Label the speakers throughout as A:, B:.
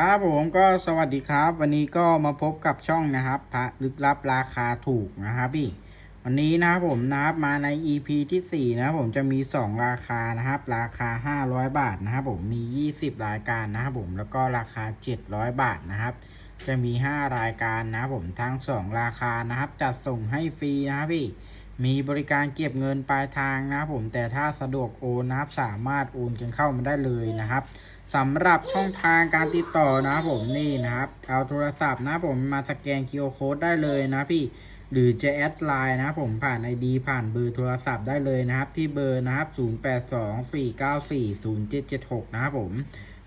A: ครับผมก็สวัสดีครับ วันนี้ก็มาพบกับช่องนะครับพระลึกลับราคาถูกนะครับพี่ วันนี้นะครับผมนะครับมาใน EP ที่ 4 นะครับผมจะมี 2 ราคานะครับ ราคา 500 บาทนะครับผมมี 20 รายการนะครับผมแล้วก็ราคา 700 บาทนะครับ จะมี 5 รายการนะครับผมทั้ง 2 ราคานะครับ จัดส่งให้ฟรีนะครับพี่มีบริการเก็บเงินปลายทางนะครับผมแต่ถ้าสะดวกโอนนะครับสามารถโอนกันเข้ามาได้เลยนะครับ สำหรับช่องทางการติดต่อนะผมนี่นะครับเอาโทรศัพท์นะผมมาสแกน QR Code ได้เลยนะพี่หรือจะแอดไลน์นะผมผ่าน ID ผ่านเบอร์โทรศัพท์ได้เลยนะครับ ที่เบอร์นะครับ 0824940776 นะครับผม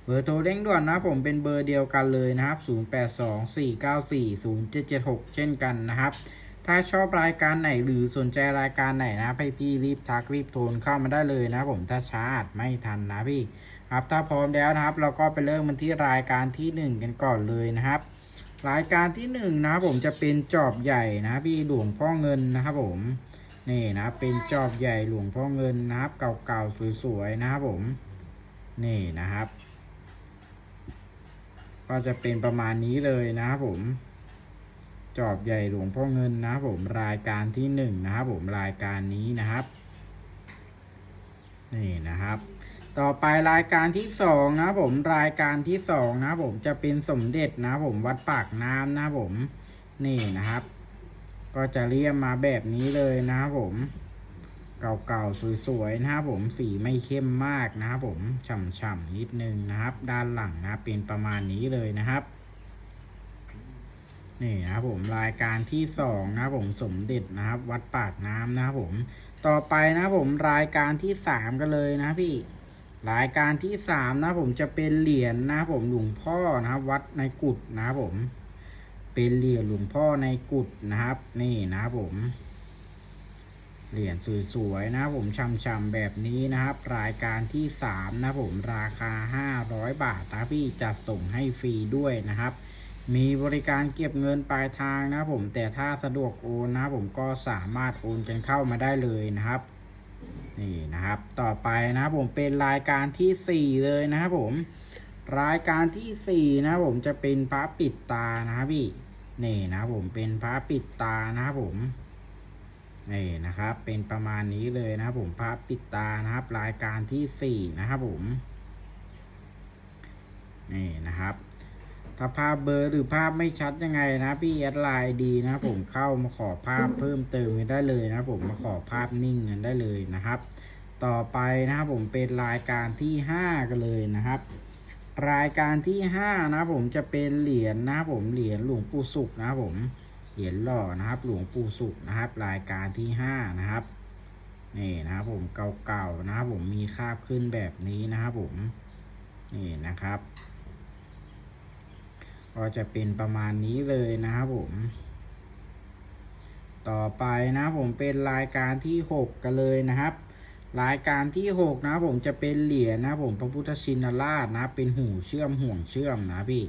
A: เบอร์โทรเร่งด่วนนะผมเป็นเบอร์เดียวกันเลยนะครับ 0824940776 เช่นกันนะครับ ถ้าชอบรายการไหนหรือสนใจรายการไหนนะครับให้พี่รีบทักรีบโทรเข้ามาได้เลยนะผมถ้าช้าอาจไม่ทันนะพี่ ครับถ้าพร้อมแล้วนะครับ เราก็ไปเริ่มกันที่รายการที่หนึ่งกันก่อนเลยนะครับ รายการที่หนึ่งนะครับผมจะเป็นจอบใหญ่นะพี่หลวงพ่อเงินนะครับผมนี่นะเป็นจอบใหญ่หลวงพ่อเงินนะครับเก่าๆสวยๆนะครับผมนี่นะครับ ก็จะเป็นประมาณนี้เลยนะครับผม จอบใหญ่หลวงพ่อเงินนะครับผมรายการที่หนึ่งนะครับผมรายการนี้นะครับนี่นะครับ ต่อไปรายการที่สองนะผมรายการที่สองนะผมจะเป็นสมเด็จนะผมวัดปากน้ำนะผมนี่นะครับ ก็จะเรียมมาแบบนี้เลยนะครับผม เก่าๆสวยๆนะครับผมสีไม่เข้มมากนะครับผมฉ่ำๆนิดนึงนะครับ ด้านหลังนะเป็นประมาณนี้เลยนะครับนี่นะครับผมรายการที่สองนะครับผมสมเด็จนะครับ วัดปากน้ำนะครับผม ต่อไปนะครับผมรายการที่สามกันเลยนะพี่ รายการที่สามนะผมจะเป็นเหรียญนะผมหลวงพ่อนะครับวัดในกุฏนะครับผม เป็นเหรียญหลวงพ่อในกุฏนะครับ นี่นะครับผม เหรียญสวยๆนะผมช่ำๆแบบนี้นะครับ รายการที่สามนะผมราคาห้าร้อยบาทนะพี่จัดส่งให้ฟรีด้วยนะครับมีบริการเก็บเงินปลายทางนะผมแต่ถ้าสะดวกโอนนะผมก็สามารถโอนกันเข้ามาได้เลยนะครับ นี่นะครับ ต่อไปนะครับผมเป็นรายการที่สี่เลยนะครับผม รายการที่สี่นะครับผมจะเป็นพระปิดตานะครับพี่นี่นะครับผมเป็นพระปิดตานะครับผมนี่นะครับ เป็นประมาณนี้เลยนะครับผมพระปิดตานะครับ รายการที่สี่นะครับผมนี่นะครับ ถ้าภาพเบอร์หรือภาพไม่ชัดยังไงนะพี่แอดไลน์ดีนะผมเข้ามาขอภาพเพิ่มเติมกันได้เลยนะผมมาขอภาพนิ่งกันได้เลยนะครับ ต่อไปนะครับผมเป็นรายการที่ห้ากันเลยนะครับ รายการที่ห้านะผมจะเป็นเหรียญนะผมเหรียญหลวงปู่สุขนะผมเหรียญหล่อนะครับ หลวงปู่สุขนะครับ รายการที่ห้านะครับนี่นะครับผมเก่าๆนะครับผมมีคราบขึ้นแบบนี้นะครับผมนี่นะครับ ก็จะเป็นประมาณนี้เลยนะครับผม ต่อไปนะผมเป็นรายการที่หกกันเลยนะครับ รายการที่หกนะผมจะเป็นเหรียญนะผมพระพุทธชินราชนะ เป็นหูเชื่อมห่วงเชื่อมนะพี่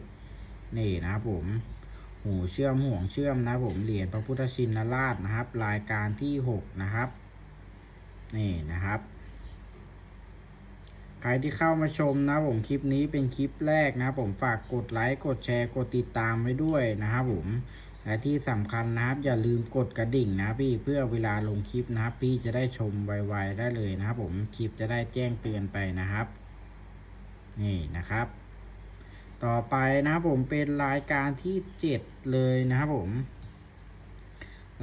A: นี่นะผมหูเชื่อมห่วงเชื่อมนะผมเหรียญพระพุทธชินราชนะครับ รายการที่หกนะครับ นี่นะครับ ใครที่เข้ามาชมนะผมคลิปนี้เป็นคลิปแรกนะผมฝากกดไลค์กดแชร์กดติดตามไว้ด้วยนะครับผมและที่สำคัญนะครับอย่าลืมกดกระดิ่งนะพี่เพื่อเวลาลงคลิปนะครับ พี่จะได้ชมไวๆได้เลยนะครับผมคลิปจะได้แจ้งเตือนไปนะครับ นี่นะครับ ต่อไปนะผมเป็นรายการที่เจ็ดเลยนะครับผม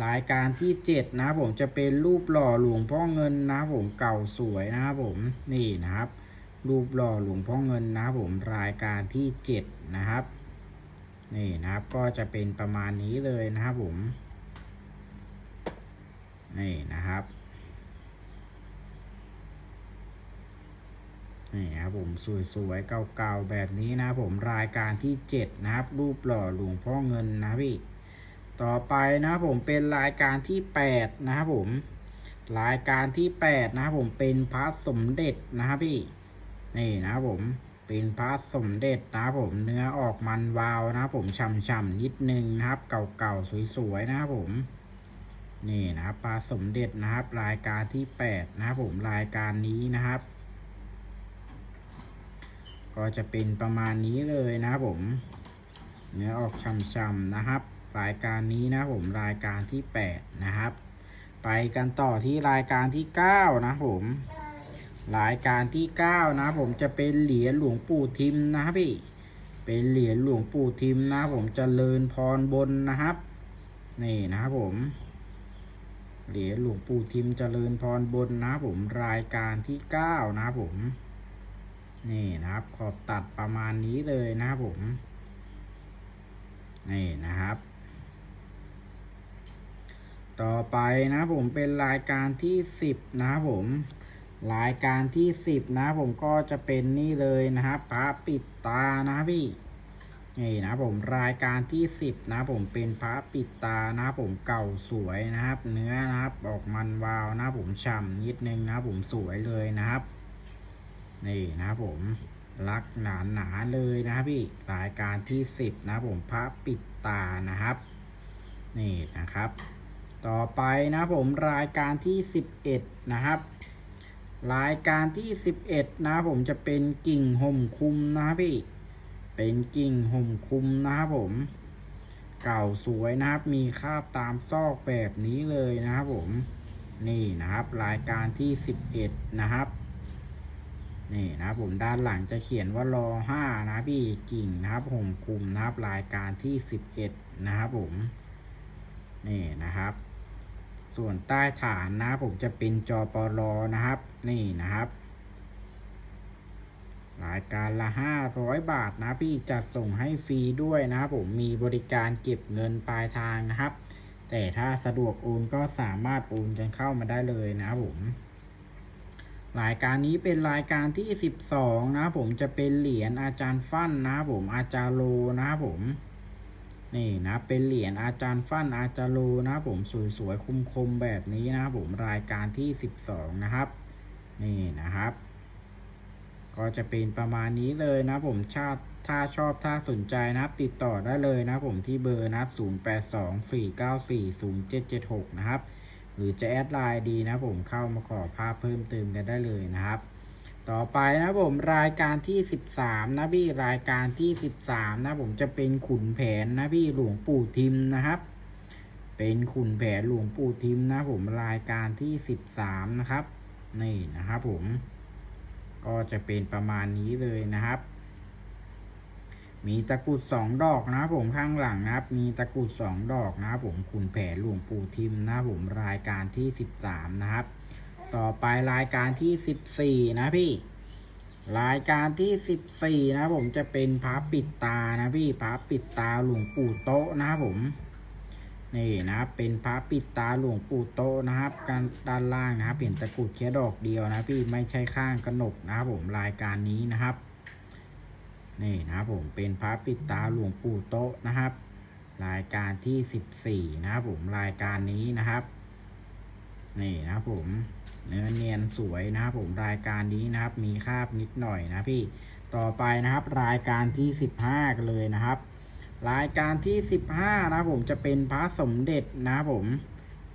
A: รายการที่เจ็ดนะผมจะเป็นรูปหล่อหลวงพ่อเงินนะผมเก่าสวยนะครับผมนี่นะครับ รูปหล่อหลวงพ่อเงินนะครับผมรายการที่เจ็ดนะครับนี่นะครับก็จะเป็นประมาณนี้เลยนะครับผมนี่นะครับนี่ครับผมสวยๆเก่าๆแบบนี้นะครับผมรายการที่เจ็ดนะครับ รูปหล่อหลวงพ่อเงินนะพี่ต่อไปนะครับผมเป็นรายการที่แปดนะครับผมรายการที่แปดนะครับผมเป็นพระสมเด็จนะครับพี่ นี่นะผมเป็นพระสมเด็จนะผมเนื้อออกมันวาวนะผมฉ่ำๆนิดนึงนะครับ เก่าๆสวยๆนะครับผมนี่นะครับปลาสมเด็จนะครับ รายการที่แปดนะครับผมรายการนี้นะครับ ก็จะเป็นประมาณนี้เลยนะครับผม เนื้อออกช่ำๆนะครับ รายการนี้นะผมรายการที่8นะครับ ไปกันต่อที่รายการที่9นะผม รายการที่9นะ ผมจะเป็นเหรียญหลวงปู่ทิมนะครับพี่ เป็นเหรียญหลวงปู่ทิมนะผมจเจริญพรบนนะครับ นี่นะครับผม เหรียญหลวงปู่ทิมเจริญพรบนนะผมรายการที่9นะครับผม นี่นะครับ ขอบตัดประมาณนี้เลยนะครับผม นี่นะครับต่อไปนะผมเป็นรายการที่สิบนะผม รายการที่สิบนะ ผมก็จะเป็นนี่เลยนะครับพระปิดตานะพี่นี่นะผมรายการที่สิบนะผมเป็นพระปิดตานะผมเก่าสวยนะครับ เนื้อนะครับออกมันวาวนะผมฉ่ำนิดนึงนะผมสวยเลยนะครับ นี่นะผมลักหนาหนาเลยนะครับพี่รายการที่สิบนะผมพระปิดตานะครับ นี่นะครับ ต่อไปนะผมรายการที่สิบเอ็ดนะครับ รายการที่สิบเอ็ดนะผมจะเป็นกิ่งห่มคุมนะครับพี่ เป็นกิ่งห่มคุมนะครับผม เก่าสวยนะครับ มีคราบตามซอกแบบนี้เลยนะครับผม นี่นะครับ รายการที่สิบเอ็ดนะครับ นี่นะครับผมด้านหลังจะเขียนว่ารอห้านะพี่กิ่งนะครับห่มคุมนะครับ รายการที่สิบเอ็ดนะครับผม นี่นะครับ ส่วนใต้ฐานนะผมจะเป็นจอปลอนะครับ นี่นะครับ รายการละห้าร้อยบาทนะพี่จัดส่งให้ฟรีด้วยนะครับผมมีบริการเก็บเงินปลายทางนะครับ แต่ถ้าสะดวกโอนก็สามารถโอนกันเข้ามาได้เลยนะครับผมรายการนี้เป็นรายการที่ 12 นะผมจะเป็นเหรียญอาจารย์ฟั่นนะผมอาจารย์โลนะผม นี่นะเป็นเหรียญอาจารย์ฟั่นอาจารย์โลนะผมสวยๆคมๆแบบนี้นะผมรายการที่ 12 นะครับ นี่นะครับ ก็จะเป็นประมาณนี้เลยนะผมชาติถ้าชอบถ้าสนใจนะครับ ติดต่อได้เลยนะผมที่เบอร์นะครับ0824940776 นะครับ หรือจะแอดไลน์ดีนะผมเข้ามาขอภาพเพิ่มเติมกันได้เลยนะครับ ต่อไปนะผมรายการที่13นะพี่รายการที่13นะผมจะเป็นขุนแผนนะพี่หลวงปู่ทิมนะครับ เป็นขุนแผนหลวงปู่ทิมนะผมรายการที่13นะครับ นี่นะครับผม ก็จะเป็นประมาณนี้เลยนะครับมีตะกรุดสองดอกนะผมข้างหลังนะครับ มีตะกรุดสองดอกนะผมขุนแผนหลวงปู่ทิมนะผมรายการที่สิบสามนะครับ ต่อไปรายการที่สิบสี่นะพี่ รายการที่สิบสี่นะผมจะเป็นพระปิดตานะพี่พระปิดตาหลวงปู่โตะนะครับผมนี่นะครับ เป็นพระปิดตาหลวงปู่โตะนะครับ การด้านล่างนะครับเปลี่ยนตะกรุดแค่ดอกเดียวนะพี่ไม่ใช่ข้างกระหนกนะครับผมรายการนี้นะครับ นี่นะครับผมเป็นพระปิดตาหลวงปู่โตะนะครับ รายการที่สิบสี่นะครับผมรายการนี้นะครับ นี่นะครับผมเนื้อเนียนสวยนะครับผมรายการนี้นะครับ มีคาบนิดหน่อยนะพี่ต่อไปนะครับ รายการที่สิบห้ากันเลยนะครับ รายการที่สิบห้านะผมจะเป็นพระสมเด็จนะผม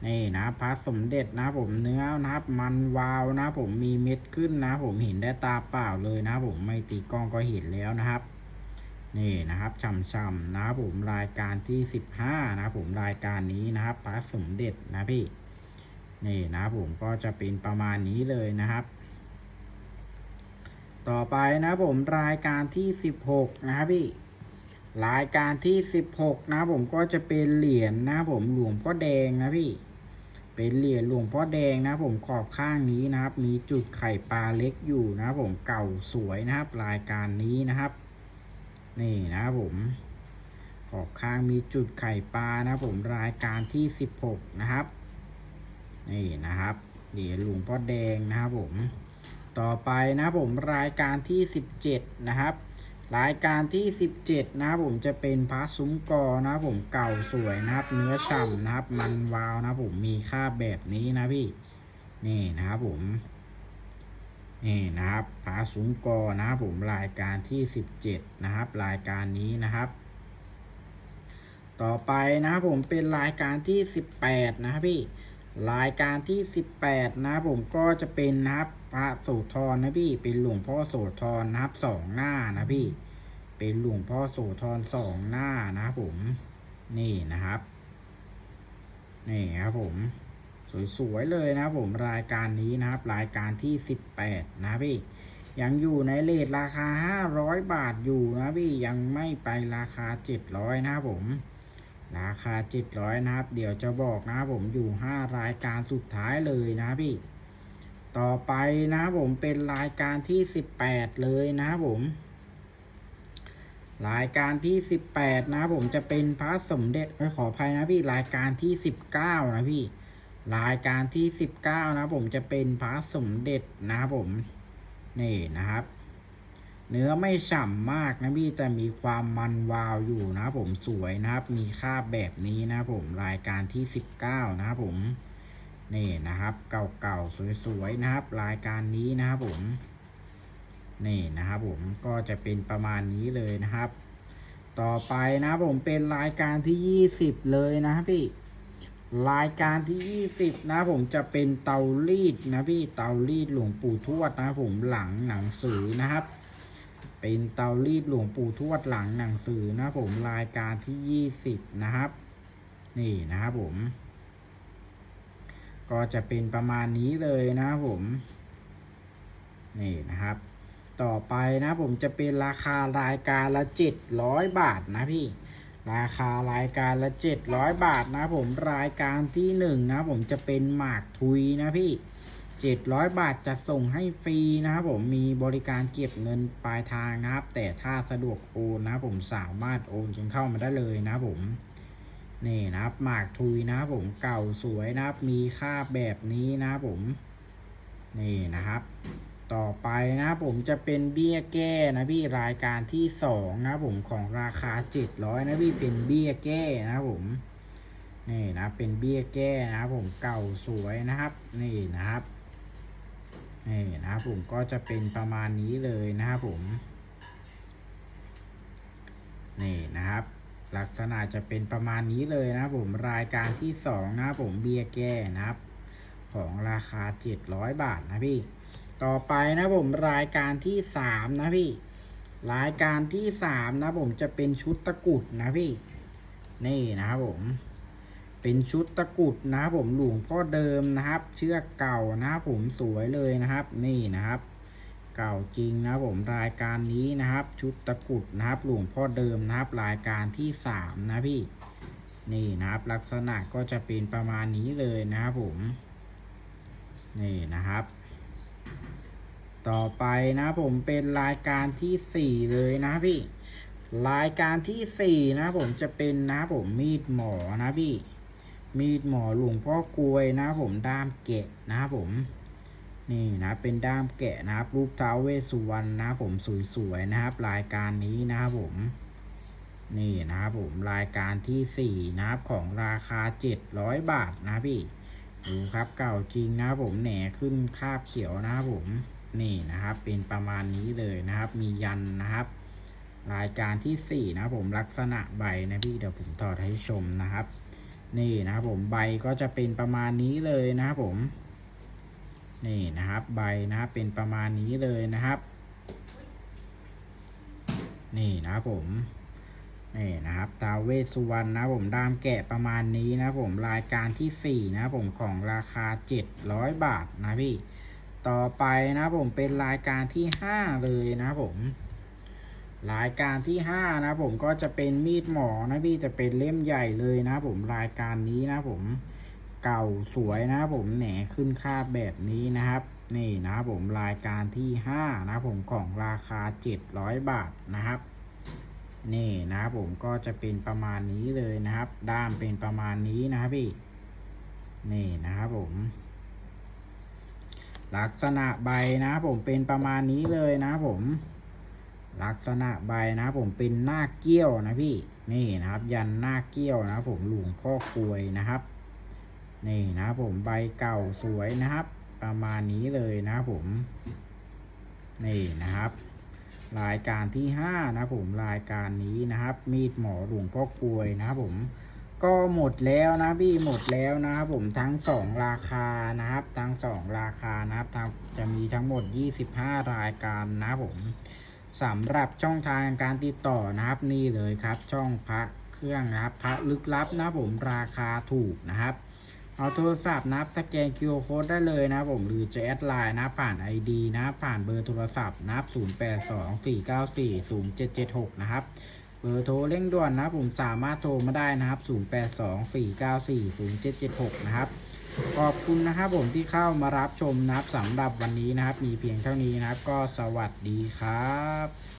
A: นี่นะพระสมเด็จนะผมเนื้อนะครับมันวาวนะผมมีเม็ดขึ้นนะผมเห็นได้ตาเปล่าเลยนะผมไม่ตีกล้องก็เห็นแล้วนะครับนี่นะครับช่ำๆนะครับผมรายการที่สิบห้านะผมรายการนี้นะครับพระสมเด็จนะพี่ นี่นะผมก็จะเป็นประมาณนี้เลยนะครับ ต่อไปนะผมรายการที่สิบหกนะครับพี่รายการที่สิบหกนะผมก็จะเป็นเหรียญนะผมหลวงพ่อแดงนะพี่เป็นเหรียญหลวงพ่อแดงนะผมขอบข้างนี้นะครับ มีจุดไข่ปลาเล็กอยู่นะผมเก่าสวยนะครับ รายการนี้นะครับ นี่นะผมขอบข้างมีจุดไข่ปลานะผมรายการที่สิบหกนะครับ นี่นะครับเหรียญหลวงพ่อแดงนะครับผม ต่อไปนะผมรายการที่สิบเจ็ดนะครับ รายการที่สิบเจ็ดนะครับผมจะเป็นพระซุ้มกอนะครับผมเก่าสวยนะครับ เนื้อฉ่ำนะครับ มันวาวนะผมมีค่าแบบนี้นะพี่ นี่นะครับผมนี่นะครับพระซุ้มกอนะครับผมรายการที่สิบเจ็ดนะครับ รายการนี้นะครับ ต่อไปนะครับผมเป็นรายการที่สิบแปดนะครับพี่ รายการที่ 18 นะครับผมก็จะเป็นนะครับพระโสธรนะพี่ เป็นหลวงพ่อโสธรนะครับสองหน้านะพี่ เป็นหลวงพ่อโสธรสองหน้านะครับผมนี่นะครับ นี่ครับผม สวยๆเลยนะครับผมรายการนี้นะครับ รายการที่ 18 นะพี่ยังอยู่ในเลทราคา 500 บาทอยู่นะพี่ยังไม่ไปราคา 700 นะครับผม ราคา700นะครับ เดี๋ยวจะบอกนะครับผมอยู่5รายการสุดท้ายเลยนะพี่ ต่อไปนะผมเป็นรายการที่18เลยนะครับผม รายการที่18นะครับผมจะเป็นพระสมเด็จเอ้ยขออภัยนะพี่รายการที่19นะพี่ รายการที่19นะผมจะเป็นพระสมเด็จนะครับผม นี่นะครับ เนื้อไม่ฉ่ำมากนะพี่แต่มีความมันวาวอยู่นะผมสวยนะครับ มีคราบแบบนี้นะผมรายการที่19นะครับผมนี่นะครับเก่าๆสวยๆนะครับ รายการนี้นะครับผมนี่นะครับผมก็จะเป็นประมาณนี้เลยนะครับ ต่อไปนะผมเป็นรายการที่20เลยนะพี่รายการที่20นะครับผมจะเป็นเตารีดนะพี่เตารีดหลวงปู่ทวดนะผมหลังหนังสือนะครับ เป็นเตารีดหลวงปู่ทวดหลังหนังสือนะผมรายการที่20นะครับ นี่นะครับผม ก็จะเป็นประมาณนี้เลยนะผมนี่นะครับ ต่อไปนะผมจะเป็นราคารายการละ700บาทนะพี่ราคารายการละ700บาทนะผมรายการที่หนึ่งนะผมจะเป็นหมากทุยนะพี่ 700 บาทจะส่งให้ฟรีนะครับผมมีบริการเก็บเงินปลายทางนะครับ แต่ถ้าสะดวกโอนนะผมสามารถโอนกันเข้ามาได้เลยนะผมนี่นะครับหมากทุยนะครับผมเก่าสวยนะครับ มีค่าแบบนี้นะครับผม นี่นะครับ ต่อไปนะครับผมจะเป็นเบี้ยแก้นะพี่รายการที่สองนะครับผมของราคาเจ็ดร้อยนะพี่เป็นเบี้ยแก้นะครับผมนี่นะเป็นเบี้ยแก้นะครับผมเก่าสวยนะครับ นี่นะครับ นี่นะครับผมก็จะเป็นประมาณนี้เลยนะครับผม นี่นะครับ ลักษณะจะเป็นประมาณนี้เลยนะครับผมรายการที่สองนะครับผมเบียร์แก้นะครับ ของราคาเจ็ดร้อยบาทนะพี่ ต่อไปนะผมรายการที่สามนะพี่ รายการที่สามนะผมจะเป็นชุดตะกรุดนะพี่ นี่นะครับผม เป็นชุดตะกุดนะครับผมหลวงพ่อเดิมนะครับ เชือกเก่านะครับผมสวยเลยนะครับ นี่นะครับ เก่าจริงนะครับผมรายการนี้นะครับ ชุดตะกุดนะครับ หลวงพ่อเดิมนะครับ รายการที่สามนะพี่ นี่นะครับ ลักษณะก็จะเป็นประมาณนี้เลยนะครับผม นี่นะครับต่อไปนะผมเป็นรายการที่สี่เลยนะพี่ รายการที่สี่นะผมจะเป็นนะผมมีดหมอนะพี่ มีดหมอหลวงพ่อกลวยนะผมด้ามแกะนะผมนี่นะเป็นด้ามแกะนะครับ รูปท้าวเวสสุวรรณนะผมสวยๆนะครับ รายการนี้นะครับผมนี่นะครับผมรายการที่สี่นะครับของราคาเจ็ดร้อยบาทนะพี่ดูครับเก่าจริงนะผมแหนขึ้นคาบเขียวนะครับผมนี่นะครับ เป็นประมาณนี้เลยนะครับ มียันนะครับ รายการที่สี่นะผมลักษณะใบนะพี่เดี๋ยวผมถอดให้ชมนะครับ นี่นะครับผมใบก็จะเป็นประมาณนี้เลยนะครับผม นี่นะครับ ใบนะครับเป็นประมาณนี้เลยนะครับ นี่นะครับผมนี่นะครับท้าวเวสุวรรณนะผมดามแกะประมาณนี้นะผมรายการที่สี่นะผมของราคาเจ็ดร้อยบาทนะพี่ ต่อไปนะผมเป็นรายการที่ห้าเลยนะผม รายการที่ห้านะผมก็จะเป็นมีดหมอนะพี่จะเป็นเล่มใหญ่เลยนะผมรายการนี้นะผมเก่าสวยนะผมแหนขึ้นค่าแบบนี้นะครับ นี่นะผมรายการที่ห้านะผมของราคาเจ็ดร้อยบาทนะครับ นี่นะผมก็จะเป็นประมาณนี้เลยนะครับ ด้ามเป็นประมาณนี้นะครับพี่ นี่นะครับผมลักษณะใบนะผมเป็นประมาณนี้เลยนะผม ลักษณะใบนะผมเป็นหน้าเกี้ยวนะพี่นี่นะครับ ยันหน้าเกี้ยวนะผมหลวงพ่อกวยนะครับ นี่นะผมใบเก่าสวยนะครับ ประมาณนี้เลยนะผมนี่นะครับ รายการที่ห้านะผมรายการนี้นะครับ มีดหมอหลวงพ่อกวยนะครับผมก็หมดแล้วนะพี่หมดแล้วนะครับผมทั้งสองราคานะครับทั้งสองราคานะครับจะมีทั้งหมด25รายการนะผม สำหรับช่องทางการติดต่อนะครับนี่เลยครับ ช่องพระเครื่องนะครับพระลึกลับนะผมราคาถูกนะครับเอาโทรศัพท์นะครับสแกน QR Code ได้เลยนะผมหรือจะแอดไลน์นะผ่าน ID นะผ่านเบอร์โทรศัพท์นะครับ0824940776 นะครับ เบอร์โทรเร่งด่วนนะผมสามารถโทรมาได้นะครับ 0824940776 นะครับ ขอบคุณนะครับผมที่เข้ามารับชมนะครับสำหรับวันนี้นะครับ มีเพียงเท่านี้นะครับ ก็สวัสดีครับ